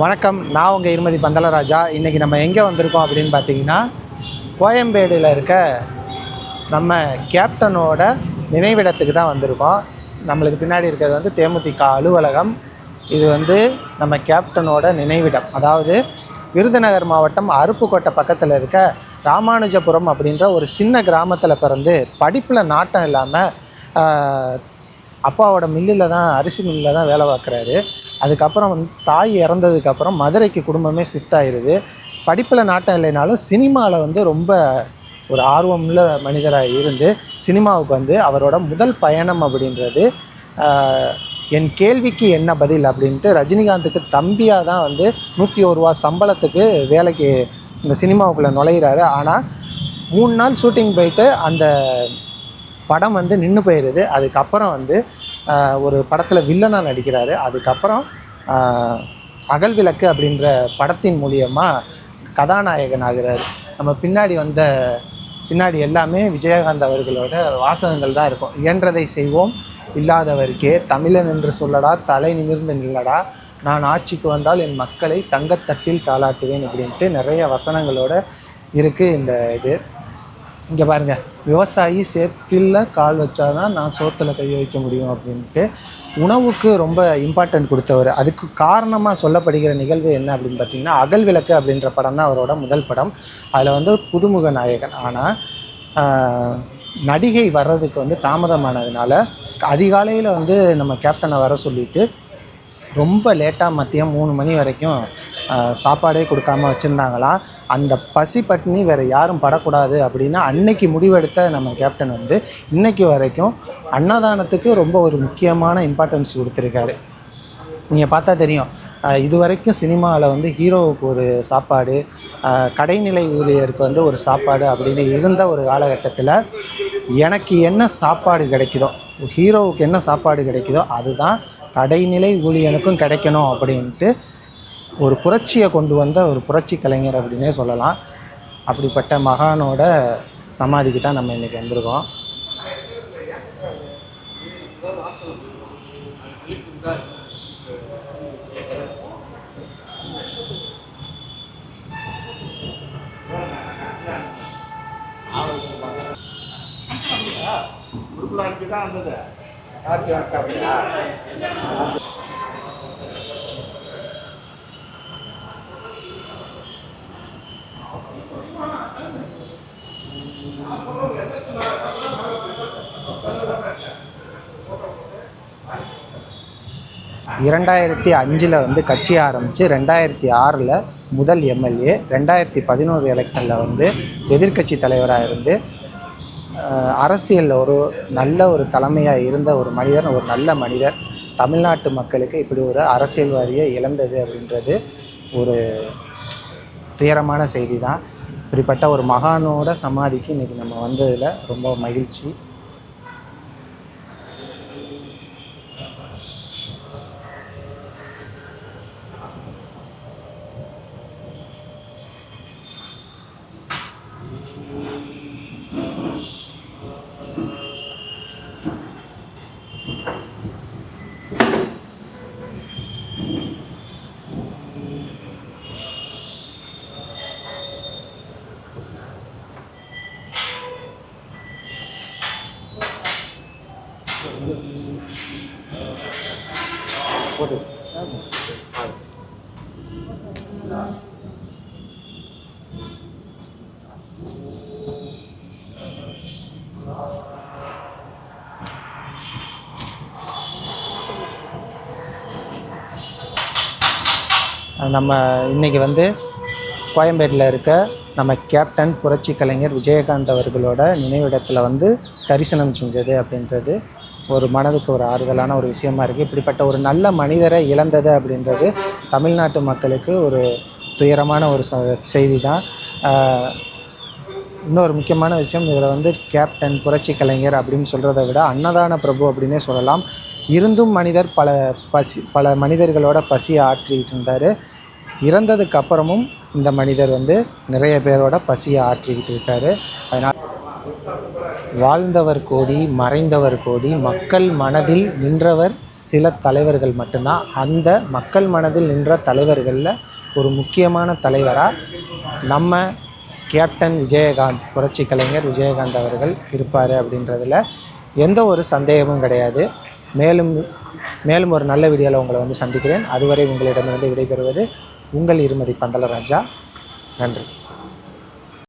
வணக்கம் நான் உங்கள் இருமதி பந்தலராஜா. இன்றைக்கி நம்ம எங்கே வந்திருக்கோம் அப்படின்னு பார்த்தீங்கன்னா கோயம்பேடில் இருக்க நம்ம கேப்டனோட நினைவிடத்துக்கு தான் வந்திருக்கோம். நம்மளுக்கு பின்னாடி இருக்கிறது வந்து தேமுதிக அலுவலகம். இது வந்து நம்ம கேப்டனோட நினைவிடம். அதாவது விருதுநகர் மாவட்டம் அருப்புக்கோட்டை பக்கத்தில் இருக்க ராமானுஜபுரம் அப்படின்ற ஒரு சின்ன கிராமத்தில் பிறந்து படிப்பில் நாட்டம் இல்லாமல் அப்பாவோட மில்லில் தான் அரிசி மில்லில் தான் வேலை பார்க்குறாரு. அதுக்கப்புறம் வந்து தாய் இறந்ததுக்கப்புறம் மதுரைக்கு குடும்பமே ஷிஃப்ட் ஆயிடுது படிப்பில் நாட்டம் இல்லைனாலும் சினிமாவில் வந்து ரொம்ப ஒரு ஆர்வமுள்ள மனிதராக இருந்து சினிமாவுக்கு வந்து அவரோட முதல் பயணம் அப்படின்றது என் கேள்விக்கு என்ன பதில் அப்படின்ட்டு ரஜினிகாந்துக்கு தம்பியாக தான் வந்து நூற்றி ஒரு ரூபா சம்பளத்துக்கு வேலைக்கு இந்த சினிமாவுக்குள்ளே நுழையிறாரு. ஆனால் மூணு நாள் ஷூட்டிங் போயிட்டு அந்த படம் வந்து நின்று போயிடுது அதுக்கப்புறம் வந்து ஒரு படத்தில் வில்லனாக நடிக்கிறாரு. அதுக்கப்புறம் அகல் விளக்கு அப்படின்ற படத்தின் மூலியமாக கதாநாயகன் ஆகிறார். நம்ம பின்னாடி வந்த பின்னாடி எல்லாமே விஜயகாந்த் அவர்களோட வாசகங்கள் தான் இருக்கும். இயன்றதை செய்வோம் இல்லாதவருக்கே தமிழன் என்று சொல்லடா தலை நிமிர்ந்து நில்லடா நான் ஆட்சிக்கு வந்தால் என் மக்களை தங்கத்தட்டில் தாளாட்டுவேன் அப்படின்ட்டு நிறைய வசனங்களோட இருக்குது இந்த இது. இங்கே பாருங்க. விவசாயி சேத்தில் கால் வச்சாதான் நான் சோத்தில் கை வைக்க முடியும் அப்படின்ட்டு உணவுக்கு ரொம்ப இம்பார்ட்டன்ட் கொடுத்தவர். அதுக்கு காரணமாக சொல்லப்படுகிற நிகழ்வு என்ன அப்படின்னு பார்த்தீங்கன்னா அகல் விளக்கு அப்படின்ற படம் தான் அவரோட முதல் படம். அதில் வந்து புதுமுக நாயகன். ஆனால் நடிகை வர்றதுக்கு வந்து தாமதமானதுனால அதிகாலையில் வந்து நம்ம கேப்டனை வர சொல்லிட்டு ரொம்ப லேட்டாக மதியம் மூணு மணி வரைக்கும் சாப்பாடே கொடுக்காம வச்சுருந்தாங்களாம் அந்த பசி பட்டினி வேறு யாரும் படக்கூடாது அப்படின்னு அன்னைக்கு முடிவெடுத்த நம்ம கேப்டன் வந்து இன்னைக்கு வரைக்கும் அன்னதானத்துக்கு ரொம்ப ஒரு முக்கியமான இம்பார்ட்டன்ஸ் கொடுத்துருக்காரு. நீங்கள் பார்த்தா தெரியும். இது வரைக்கும் சினிமாவில் வந்து ஹீரோவுக்கு ஒரு சாப்பாடு கடைநிலை ஊழியருக்கு வந்து ஒரு சாப்பாடு அப்படின்னு இருந்த ஒரு காலகட்டத்தில் எனக்கு என்ன சாப்பாடு கிடைக்குதோ ஹீரோவுக்கு என்ன சாப்பாடு கிடைக்குதோ அதுதான் கடைநிலை ஊழியனுக்கும் கிடைக்கணும் அப்படின்ட்டு ஒரு புரட்சியை கொண்டு வந்த ஒரு புரட்சி கலைஞர் அப்படின்னே சொல்லலாம். அப்படிப்பட்ட மகானோட சமாதிக்கு தான் நம்ம இன்றைக்கி வந்திருக்கோம். இரண்டாயிரத்தி அஞ்சில் வந்து கட்சி ஆரம்பித்து ரெண்டாயிரத்தி ஆறில் முதல் எம்எல்ஏ ரெண்டாயிரத்தி பதினோரு எலெக்ஷனில் வந்து எதிர்க்கட்சி தலைவராக இருந்து அரசியலில் ஒரு நல்ல ஒரு தலைமையாக இருந்த ஒரு மனிதர் ஒரு நல்ல மனிதர் தமிழ்நாட்டு மக்களுக்கு இப்படி ஒரு அரசியல்வாதியை இழந்தது அப்படின்றது ஒரு துயரமான செய்தி தான். இப்படிப்பட்ட ஒரு மகானோட சமாதிக்கு இன்றைக்கி நம்ம வந்ததில் ரொம்ப மகிழ்ச்சி. நம்ம இன்னைக்கு வந்து கோயம்பேட்டில் இருக்க நம்ம கேப்டன் புரட்சி கலைஞர் விஜயகாந்த் அவர்களோட நினைவிடத்தில் வந்து தரிசனம் செஞ்சது அப்படின்றது ஒரு மனதுக்கு ஒரு ஆறுதலான ஒரு விஷயமா இருக்குது இப்படிப்பட்ட ஒரு நல்ல மனிதரை இழந்தது அப்படின்றது தமிழ்நாட்டு மக்களுக்கு ஒரு துயரமான ஒரு ச- செய்தி தான் இன்னொரு முக்கியமான விஷயம் இதில் வந்து கேப்டன் புரட்சி கலைஞர் அப்படின்னு சொல்கிறத விட அன்னதான பிரபு அப்படின்னே சொல்லலாம். இருந்தும் மனிதர் பல பசி பல மனிதர்களோட பசியை ஆற்றிக்கிட்டு இருந்தார். இறந்ததுக்கு அப்புறமும் இந்த மனிதர் வந்து நிறைய பேரோட பசியை ஆற்றிக்கிட்டு இருக்காரு. அதனால் வாழ்ந்தவர் கோடி மறைந்தவர் கோடி மக்கள் மனதில் நின்றவர் சில தலைவர்கள் மட்டும்தான். அந்த மக்கள் மனதில் நின்ற தலைவர்களில் ஒரு முக்கியமான தலைவராக நம்ம கேப்டன் விஜயகாந்த் புரட்சி கலைஞர் விஜயகாந்த் அவர்கள் இருப்பார் அப்படின்றதில் எந்த ஒரு சந்தேகமும் கிடையாது. மேலும் மேலும் ஒரு நல்ல வீடியோவில் உங்களை வந்து சந்திக்கிறேன். அதுவரை உங்களிடமிருந்து விடைபெறுவது உங்கள் இருமதி பந்தலராஜா நன்றி.